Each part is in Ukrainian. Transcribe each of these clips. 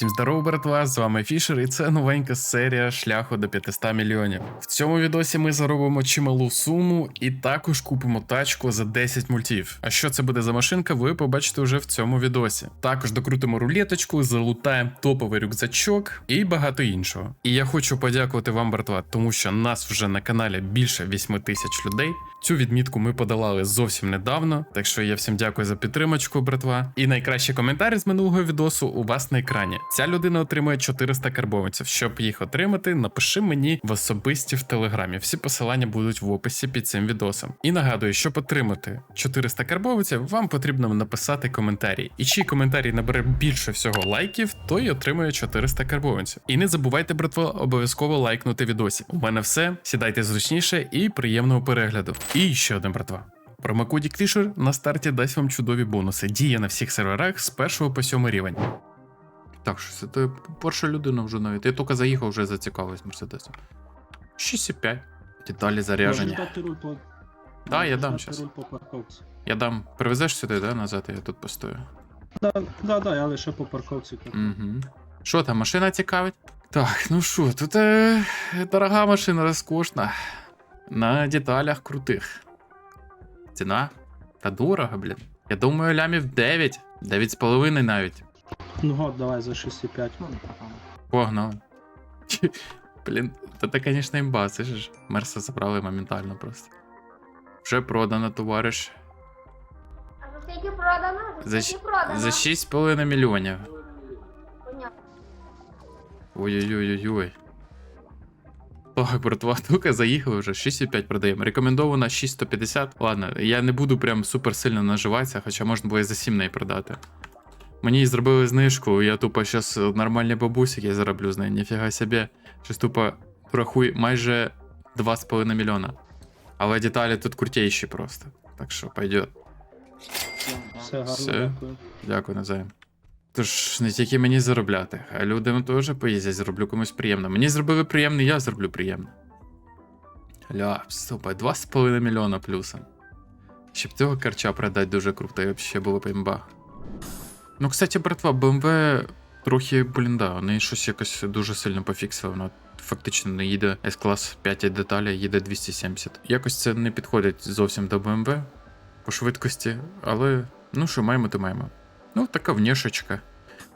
Всім здорово, братва! З вами Фішер, і це новенька серія шляху до 500 мільйонів. В цьому відосі ми заробимо чималу суму і також купимо тачку за 10 мультів. А що це буде за машинка, ви побачите вже в цьому відосі. Також докрутимо рулеточку, залутаємо топовий рюкзачок і багато іншого. І я хочу подякувати вам, братва, тому що нас вже на каналі більше 8 тисяч людей. Цю відмітку ми подолали зовсім недавно, так що я всім дякую за підтримочку, братва. І найкращий коментар з минулого відосу у вас на екрані. Ця людина отримує 400 карбованців. Щоб їх отримати, напиши мені в особисті в телеграмі. Всі посилання будуть в описі під цим відосом. І нагадую, щоб отримати 400 карбованців, вам потрібно написати коментарі. І чий коментарій набере більше всього лайків, той отримує 400 карбованців. І не забувайте, братва, обов'язково лайкнути відосі. У мене все. Сідайте зручніше і приємного перегляду. І ще один братва. Промокодік Фішер на старті дасть вам чудові бонуси. Діє на всіх серверах з 1 по 7 рівень. Так, що це ти перша людина вже навіть. Я тільки заїхав, вже зацікавився Мерседесом. 6,5. Деталі по... Да, я дам парковці. Я дам. Привезеш сюди, да, назад, я тут постою. Да, да, да, я лише по парковці. кажу. Угу. Що там, машина цікавить? Так, ну що, тут е, дорога машина, розкошна. На деталях крутих. Ціна? Та дорого, блін. Я думаю, лямів 9. 9,5 навіть. Ну год, давай за 6,5. Погнали. Блін, та це, звісно, імба, це ж Мерса забрали моментально просто. Вже продано, товариш. А за скільки продано? За, За продано? за 6,5 мільйонів. Понятно. Так, братва, тільки заїхали вже 6,5 продаємо. Рекомендовано 6,150. Ладно, я не буду прям супер сильно наживатися, хоча можна було і за 7 неї продати. Мені зробили знижку, я тупо зараз нормальні бабусики зароблю з неї, ніфіга собі. Щось тупо рахуй майже 2,5 мільйона. Але деталі тут крутейші просто. Так що пойдет. Все гарно, Все. дякую. Дякую, навзаєм. Тож не тільки мені заробляти, а людям теж поїздять, зроблю комусь приємно. Мені зробили приємно, я зроблю приємно. Ля, стопай, 2,5 мільйона плюсом. Щоб цього карча продати дуже круто, і взагалі було б. Ну, кстати, братва, BMW трохи, блін, да, вони щось якось дуже сильно пофіксили. Вона фактично не їде S-клас 5 деталі, їде 270. Якось це не підходить зовсім до BMW по швидкості, але ну що маємо, то маємо. Ну, така внешечка.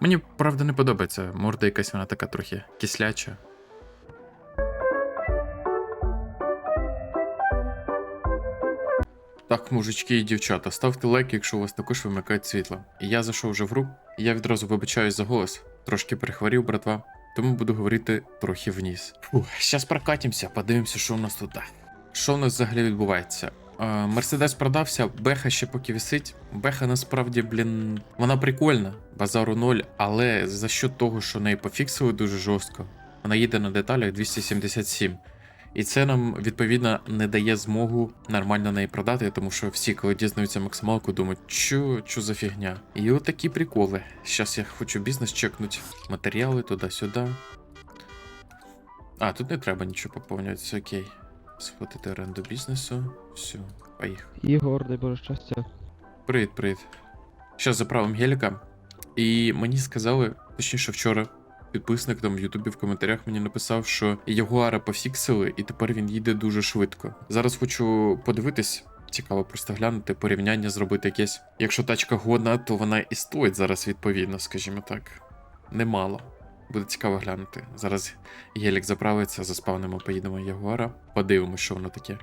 Мені правда не подобається. Морда якась вона така трохи кисляча. Так, мужички і дівчата, ставте лайк, якщо у вас також вимикають світло. І я зайшов вже в гру, і я відразу вибачаюсь за голос. Трошки перехворів, братва, тому буду говорити трохи вниз. Фух, зараз прокатимося, подивимося, що у нас тут. Що у нас взагалі відбувається? Мерседес продався, Беха ще поки висить. Беха насправді, блін, вона прикольна, базару ноль, але за счет того, що неї пофіксили дуже жорстко, вона їде на деталях 277. І це нам відповідно не дає змогу нормально неї продати, тому що всі, коли дізнаються максималку, думають, що, що за фігня. І от такі приколи. Зараз я хочу бізнес чекнути. Матеріали туди-сюди. А, тут не треба нічого поповнювати, все окей. Схватити оренду бізнесу. Все, поїхали. Ігор, дай Боже щастя. Привіт, привіт. Зараз заправим геліка. І мені сказали, точніше, вчора підписник там в Ютубі в коментарях мені написав, що Ягуара пофіксили, і тепер він їде дуже швидко. Зараз хочу подивитись. Цікаво просто глянути, порівняння зробити якесь. Якщо тачка годна, то вона і стоїть зараз відповідно, скажімо так. Немало. Буде цікаво глянути. Зараз гелік заправиться, заспавнимо, поїдемо Ягуара. Подивимось, що воно таке.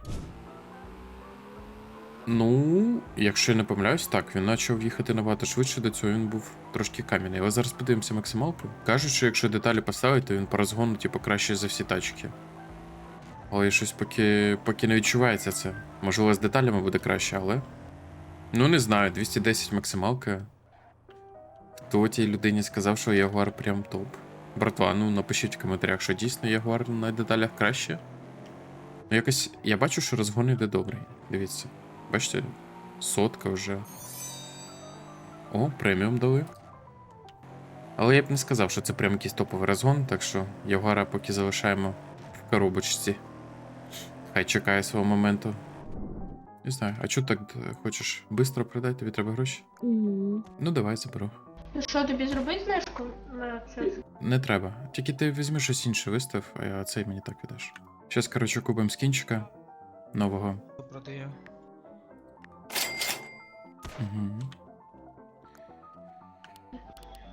Ну, якщо я не помиляюсь, так, він почав їхати набагато швидше, до цього він був трошки кам'яний. Але зараз подивимося максималку. Кажуть, що якщо деталі поставити, то він по розгону, типу, краще за всі тачки. Але щось поки, поки не відчувається це. Можливо, з деталями буде краще, але. Ну, не знаю, 210 максималка. Хто тій людині сказав, що Ягуар прям топ. Братва, ну напишіть в коментарях, що дійсно Ягуар на деталях краще. Ну, якось я бачу, що розгон йде добрий. Дивіться. Бачите, сотка вже. О, преміум дали. Але я б не сказав, що це прям якийсь топовий розгон, так що Ягуара поки залишаємо в коробочці. Хай чекає свого моменту. Не знаю, а чого так хочеш швидко продати, тобі треба гроші? Ну давай заберу. Ну що, тобі зробити знижку? Щось. Не треба. Тільки ти візьми щось інше вистав, а я цей мені так віддаш. Щас, коротше, купимо скінчика нового. Продаю. Угу.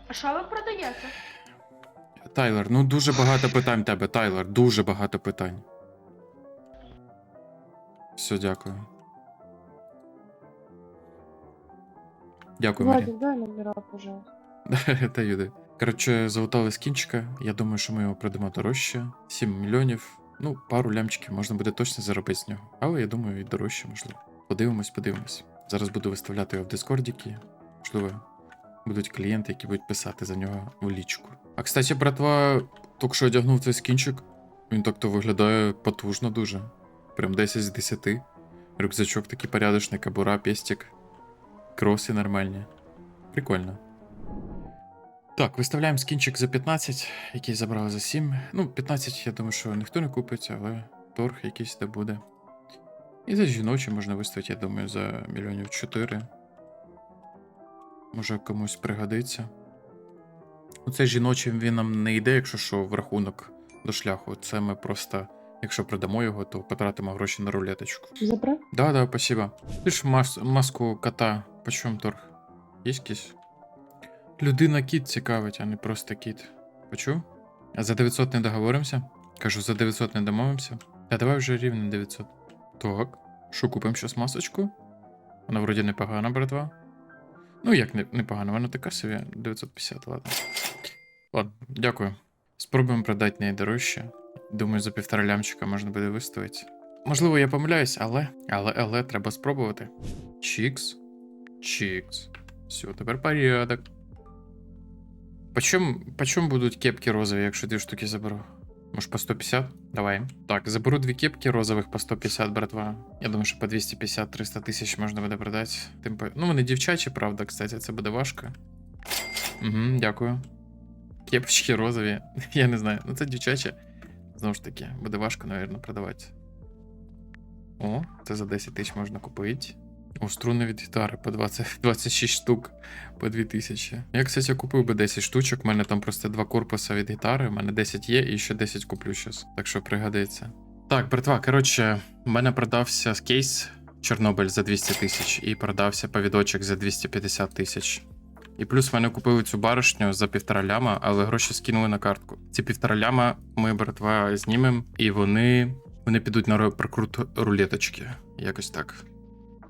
А що ви продаєте? Тайлер, ну дуже багато питань в тебе, Тайлер, дуже багато питань. Все, дякую. Дякую, Марі. Владик, дай номера, пожалуйста. Та юди. Коротше, залутали скінчика. Я думаю, що ми його продамо дорожче. 7 мільйонів. Ну, пару лямчиків можна буде точно заробити з нього. Але я думаю, і дорожче, можливо. Подивимось, подивимось. Зараз буду виставляти його в Дискордіки. Можливо, будуть клієнти, які будуть писати за нього в лічку. А кстати, братва, тільки що одягнув цей скінчик. Він так-то виглядає потужно дуже. Прям 10 з 10. Рюкзачок такий порядочний, кабура, пестик. Кроси нормальні. Прикольно. Так, виставляємо скінчик за 15, який забрали за 7. Ну, 15, я думаю, що ніхто не купить, але торг якийсь де буде. І за жіночі можна виставити, я думаю, за мільйонів 4. Може комусь пригодиться. Ну, цей жіночий він нам не йде, якщо що, в рахунок до шляху. Це ми просто, якщо продамо його, то потратимо гроші на рулеточку. Забрать? Да, да, спасибо. Ти ж мас- маску кота, по чому торг? Є якийсь? Людина кіт цікавить, а не просто кіт. Почув? А за 900 не договоримося? Кажу, за 900 не домовимося. Та давай вже рівно 900. Так. Що купимо щас масочку? Вона вроді непогана, братва. Ну, як непогана, вона така собі 950, ладно. Ладно, дякую. Спробуємо продати неї дорожче. Думаю, за півтора лямчика можна буде виставити. Можливо, я помиляюсь, але. Але, але треба спробувати. Чікс. Чікс. Все, тепер порядок. Почем, почем будуть кепки розові, якщо дві штуки заберу? Може по 150? Давай. Так, заберу дві кепки розових по 150, братва. Я думаю, що по 250-300 тисяч можна буде продати. Тим. Ну, вони дівчачі, правда, кстати, це буде важко. Угу, дякую. Кепочки розові. Я не знаю. Ну це дівчачі. Знову ж таки, буде важко, напевно, продавати. О, це за 10 тисяч можна купити. О, струни від гітари по 20, 26 штук по 2000. Я, кстати, купив би 10 штучок. У мене там просто два корпуси від гітари. У мене 10 є і ще 10 куплю щас. Так що пригодиться. Так, братва, коротше, у мене продався кейс Чорнобиль за 200 тисяч і продався повідочок за 250 тисяч. І плюс в мене купили цю баришню за півтора ляма, але гроші скинули на картку. Ці півтора ляма ми, братва, знімемо, і вони, вони підуть на прокрут рулеточки. Якось так.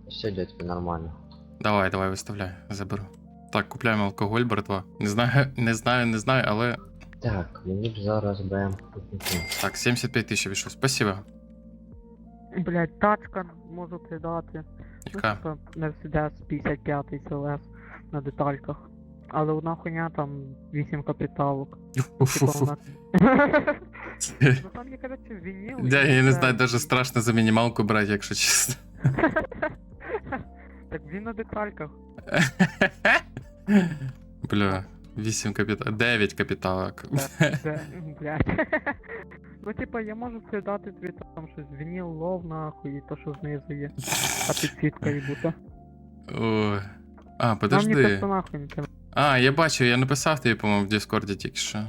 Все, дядьки, нормально. Давай, давай, виставляй, заберу. Так, купляємо алкоголь, братва. Не знаю, не знаю, не знаю, але. Так, мені б зараз БМ. Так, 75 тисяч вийшло. Спасибо. Блять, тачка можу придати. Яка? Ну, типа, Mercedes 55 CLS на детальках. Але одна хуйня там 8 капіталок. Типа. Ну там є, коротше, вініл. Я, не знаю, даже страшно за мінімалку брати, якщо чесно. Так він на детальках. Бля, 8 капіталок. 9 капіталок. Це, блядь. Ну, типа, я можу придати тобі там щось вініл лов нахуй і то, що знизу є. А підсвітка і бути. Ой. А, Нам ні подожди. персонахуй не треба. А, я бачив, я написав тобі, по-моєму, в Дискорді тільки що.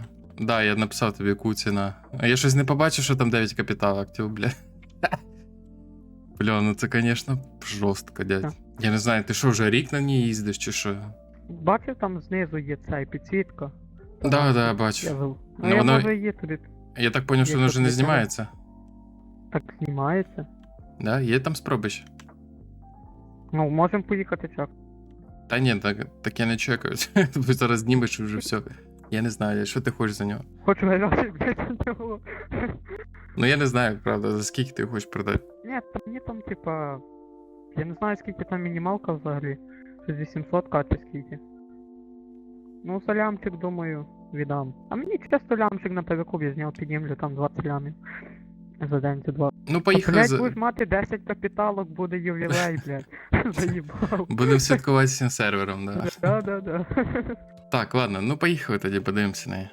Да, я написав тобі Куціна. А я щось не побачив, що там 9 капіталок, тю, бля. Бля, ну це, звісно, жорстко, дядь. Я не знаю, ти що, вже рік на ній їздиш, чи що? Бачив, там знизу є цей підсвітка. Да, да, Я бачу. Ну, Ну, я воно- можу її тобі Я так поняв, що Є воно вже не тут знімається. так знімається. Да, є там спроби ще? Ну, можемо поїхати чак. Та ні, так, так я не чекаю. Бо зараз знімеш і вже все. Я не знаю, що ти хочеш за нього. Хочу грати, блядь, за нього. Ну я не знаю, правда, за скільки ти хочеш продати. Ні, там мені там, типа. Я не знаю, скільки там мінімалка взагалі. Щось 800 к чи скільки. Ну, за лямчик, думаю, віддам. А мені часто лямчик на перекуп, я з нього піднімлю там 20 лямів. За день чи два. Ну поїхали блядь, за. будеш мати 10 капіталок, буде ювілей, блядь. Заїбав. Будемо святкувати всім сервером, да. Да-да-да. Так, ладно, ну поїхали тоді, подивимося на неї.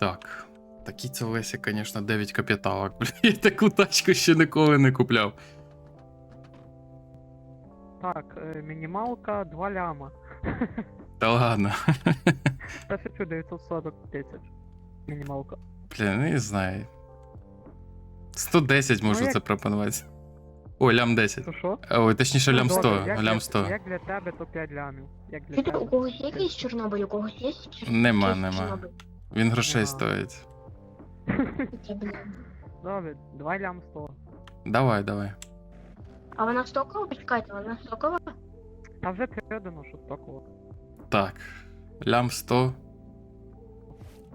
Так. Такий це Лесі, звісно, 9 капіталок. Бля, я таку тачку ще ніколи не купляв. Так, е, мінімалка 2 ляма. Та ладно. Та шучу 940 тисяч. Мінімалка. Блін, не знаю. 110 можу Ну, як- запропонувати. Ой, лям 10. То що? Ой, точніше, Ну, лям 100. як Лям 100. Як для тебе, то 5 лямів. Як для Чуєте, у тебе. когось є якийсь Чорнобиль, у когось є Чорнобиль? Нема, нема. Він грошей Нема. стоїть. Добре, 2 лям 100. Давай, давай. А вона стокова? Почекайте, вона стокова? Та вже передано, що стоково. Так. Лям 100.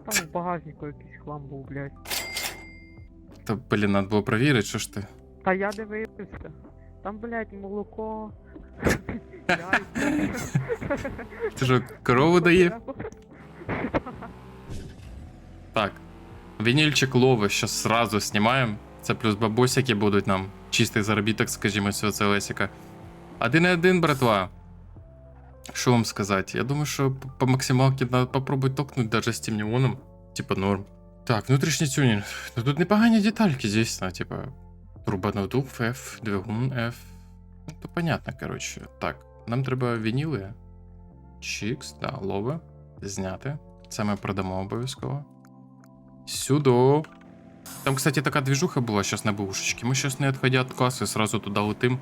Там у багажнику якийсь хлам був, блядь. Та, блін, надо було провірити, що ж ти. Та я дивився. Там, блядь, молоко. яйця. Ти що, корову дає? Так. Вінільчик лови щас сразу знімаємо. Це плюс бабусяки будуть нам. Чистий заробіток, скажімо, цього целесіка. Один і один, братва. Що вам сказати? Я думаю, що по максималці треба попробувати токнути даже з неоном. Типа норм. Так, внутрішній тюнінг. Ну тут непогані детальки, звісно, типа. Турбонадув F, двигун F. Ну, то понятно, коротше. Так, нам треба вініли. Чікс, да, лови. Зняти. Це ми продамо обов'язково. Сюди. Там, кстати, така движуха була сейчас на бушечки. Ми сейчас не відходя від каси, сразу туди летим.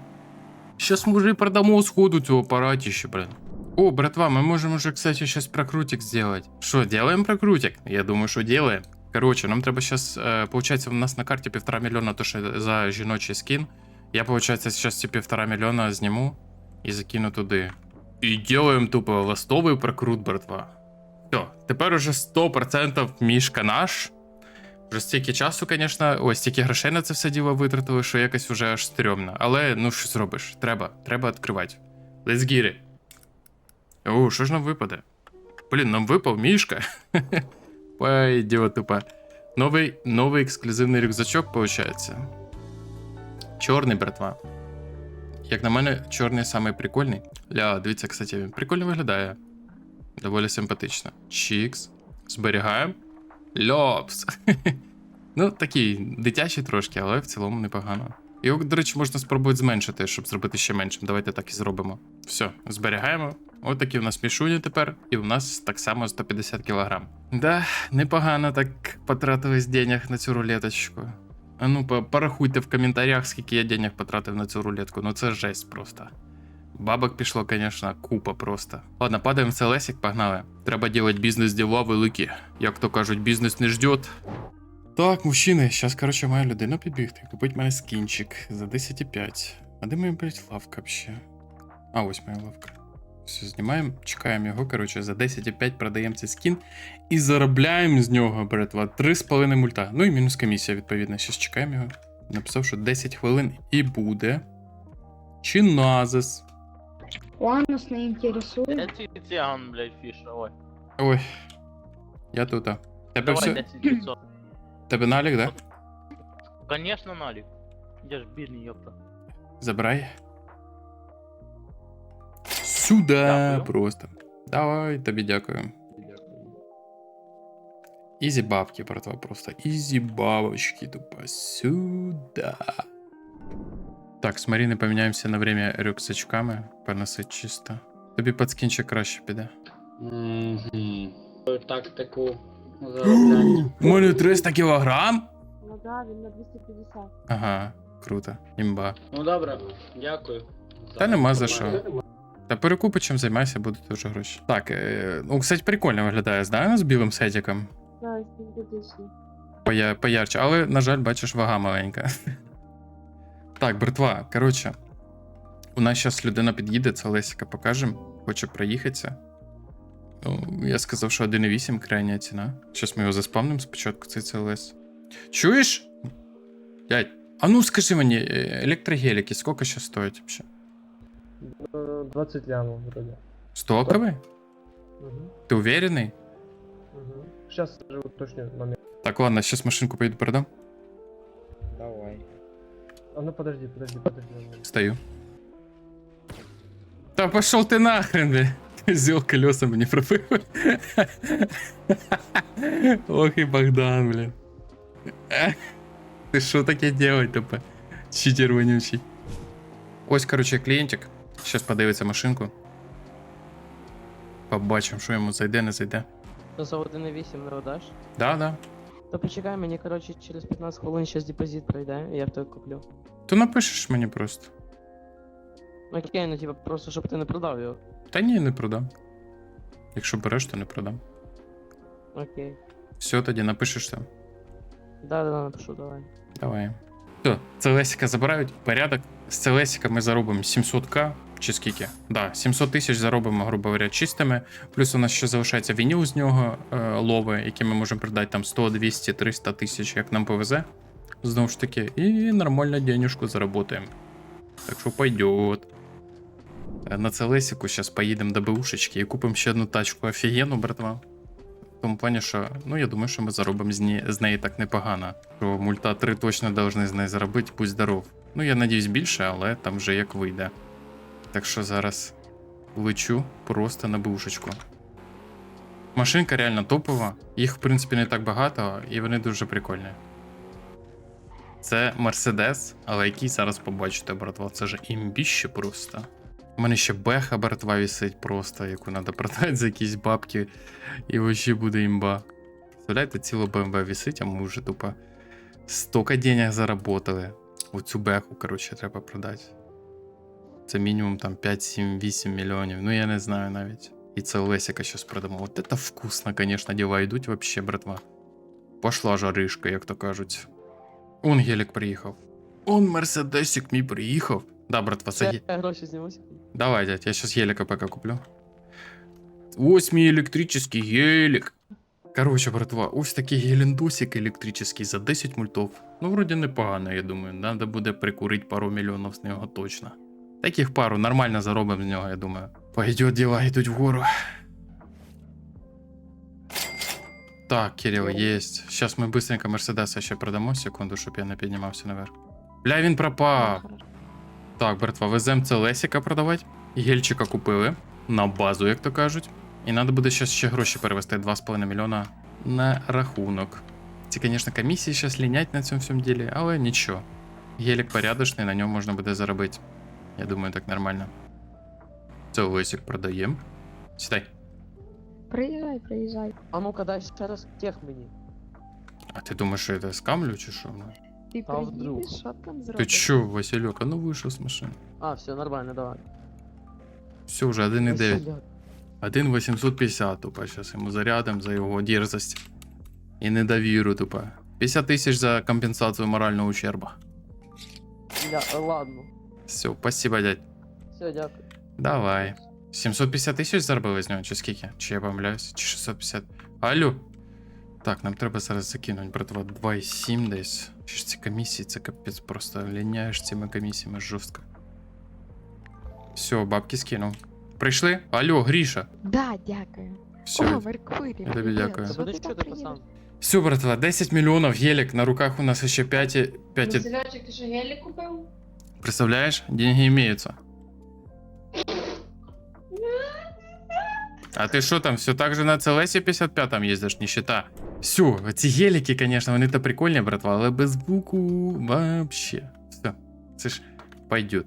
Сейчас мы уже и продамо сходу цього апаратища, блин. О, братва, мы можем уже, кстати, сейчас прокрутик сделать. Что, делаем прокрутик? Я думаю, что делаем. Короче, нам треба сейчас, э, получается, у нас на карте півтора мільйона то, що за жіночий скін. Я, получается, сейчас ці півтора мільйона зніму і закину туди. І делаем тупо ластовий прокрут, братва. Все, тепер уже 100% мішка наш. Вже стільки часу, звісно, ось стільки грошей на це все діло витратили, що якось уже аж стрьомно. Але ну що зробиш? Треба, треба відкривати. Let's get it. О, що ж нам випаде? Блін, нам випав мішка. Пойдет тупо. Новий, новий ексклюзивний рюкзачок, виходить. Чорний, братва. Як на мене, чорний самий прикольний. Ля, дивіться, кстати, він прикольно виглядає. Доволі симпатично. Чікс. Зберігаємо. Льопс. ну, такий дитячий трошки, але в цілому непогано. Його, до речі, можна спробувати зменшити, щоб зробити ще меншим. Давайте так і зробимо. Все, зберігаємо. Ось такі у нас мішуні тепер, і у нас так само 150 кг. Да, непогано так потратились денег на цю рулеточку. А ну, порахуйте в коментарях, скільки я денег потратив на цю рулетку. Ну це жесть просто. Бабок пішло, звісно, купа просто. Ладно, падаємо в целесик, погнали. Треба робити бізнес діла великі. Як то кажуть, бізнес не ждет. Так, мужчини, зараз, коротше, має людина підбігти. Купить мене скінчик за 10,5. А де моя, блядь, лавка взагалі? А, ось моя лавка. Все, знімаємо, чекаємо його, коротше, за 10,5 продаємо цей скін і заробляємо з нього, братва, 3,5 мульта. Ну і мінус комісія, відповідно. Зараз чекаємо його. Написав, що 10 хвилин і буде. Чи назис. Он нас не інтересує. Это Тициан, блядь, фиша, ой. Ой. Я тут. а. Тебе Давай все. 10 900. Тебе налік, да? Конечно, налик. Где ж бирни, ёпта. Забирай. Сюда Дякую. просто. Давай, тобі дякую. Ізі бабки, братва, просто. Ізі бабочки, тупо. Сюда. Так, з Маріни поміняємося на время рюкзачками. Поносить чисто. Тобі під скінчик краще піде. Угу. Тактику заробляння. У мене 300 кілограм? Ну да, він на 250. Ага, круто. Імба. Ну добре, дякую. Та нема за що. Та перекупи чим займайся, будуть дуже гроші. Так, е, ну, кстати, прикольно виглядає, да, з білим сетиком. Да, симпатичний. Поя- поярче, але, на жаль, бачиш, вага маленька. Так, братва, коротше. У нас зараз людина під'їде, це Лесіка покажемо, хоче проїхатися. Ну, я сказав, що 1,8 крайня ціна. Зараз ми його заспавнимо спочатку, цей CLS. Чуєш? Дядь, а ну скажи мені, е, електрогеліки, скільки зараз стоять взагалі? 20 лямов вроде. Стоковий? Угу. Ти уверений? Угу. Сейчас скажу точный момент. Так, ладно, сейчас машинку поїду продам. Давай. А ну подожди, подожди, подожди. Стою. Да пошел ты нахрен, бля. Взял колеса мне пробил. Ох и Богдан, блин. Ты что таке делать тупо? Читер вонючий. Ось, короче, клиентик. Сейчас подивиться машинку. Побачимо, що йому зайде, не зайде. За 1,8 не продаш? Да, да. То почекай, мені, коротше, через 15 хвилин щас депозит пройде, і я в тебе куплю. То напишеш мені просто. Окей, ну типа просто щоб ти не продав його. Та ні, не продам. Якщо береш, то не продам. Окей. Все, тоді напишеш там. Да, да, да, напишу, давай. Давай. Все, Целесіка забирають. Порядок. З Целесіка ми заробимо 700к чи скільки? Да, 700 тисяч заробимо, грубо говоря, чистими. Плюс у нас ще залишається вініл з нього е, лови, які ми можемо продати там 100, 200, 300 тисяч, як нам повезе. Знову ж таки, і нормально денежку заработаємо. Так що пойдет. Е, На Целесіку зараз поїдемо до БУшечки і купимо ще одну тачку офігенну, братва. В тому плані, що ну я думаю, що ми заробимо з, ні, з неї так непогано. Що мульта 3 точно должны з неї заробити, будь здоров. Ну я надіюсь більше, але там вже як вийде. Так що зараз лечу просто на бушечку. Машинка реально топова, їх в принципі не так багато, і вони дуже прикольні. Це Мерседес, але який зараз побачите, братва, це ж імбіще просто. У мене ще беха, братва, висить просто, яку треба продати за якісь бабки, і вообще буде імба. Представляєте, ціло БМВ висить, а ми вже тупо стільки денег заработали. Оцю беху, коротше, треба продати. Це мінімум там 5, 7, 8 мільйонів. Ну я не знаю навіть. І це Лесіка щас продамо. От это вкусно, конечно, діла йдуть вообще, братва. Пошла жаришка, як то кажуть. Он гелік приїхав. Он мерседесик мій приїхав. Да, братва, це є. Я гроші знімуся. Давай, дядь, я сейчас гелика пока куплю. Ось мій електричний гелик. Короче, братва, ось такий гелендосик електричний за 10 мультов. Ну, вроді непогано, я думаю. Надо буде прикурити пару мільйонів з нього точно. Таких пару нормально заробимо з нього, я думаю. Пойдет діла йдуть вгору. Так, Кирилл, есть. Сейчас мы быстренько Мерседеса ще продамо, секунду, щоб я не піднімався наверх. Бля, він пропав. Так, братва, веземо це Лесіка продавати. Гельчика купили на базу, як то кажуть. І треба буде зараз ще гроші перевести 2,5 мільйона на рахунок. Ці, звісно, комісії зараз лінять на цьому всьому ділі, але нічого. Гелік порядочний, на ньому можна буде заробити. Я думаю, так нормально. Це Лесік продаємо. Сідай. Приїжджай, приїжджай. А ну-ка дай ще раз тех мені. А ти думаєш, що я тебе скамлю чи що? Ти А вдруг? приїдеш, що там Ти зробиш? чо, Васильок, а ну вийшов з машини. А, все, нормально, давай. Все, вже 1,9. Василя, 1,850 тупо. Сейчас ему зарядом за его дерзость и недовіру тупо. 50 тисяч за компенсацію морального ущерба. Бля, е, ладно. Все, спасибо, дядь. Все, дякую. Давай. 750 тисяч заробили з нього, чи скільки? Чи я помиляюсь? Чи 650? Алло. Так, нам треба зараз закинути, братва, 2,7 десь. Чи ж ці комісії, це капець, просто ліняєш цими комісіями жорстко. Все, бабки скинув. Прийшли? Алло, Гріша. Да, дякую. Все. О, Меркурій, Я тобі привіт. дякую. Та Що будеш ти там чути, приїдеш? пацан? Все, братва, 10 мільйонів гелік, на руках у нас ще 5, 5 Васильочек, ти що гелік купив? Представляешь? Деньги имеются. А ты что там, все так же на CLS 55 там ездишь, нищета? Все, ці гелики, конечно, вони то прикольні, братва, але без звуку вообще. Все, це пойдет.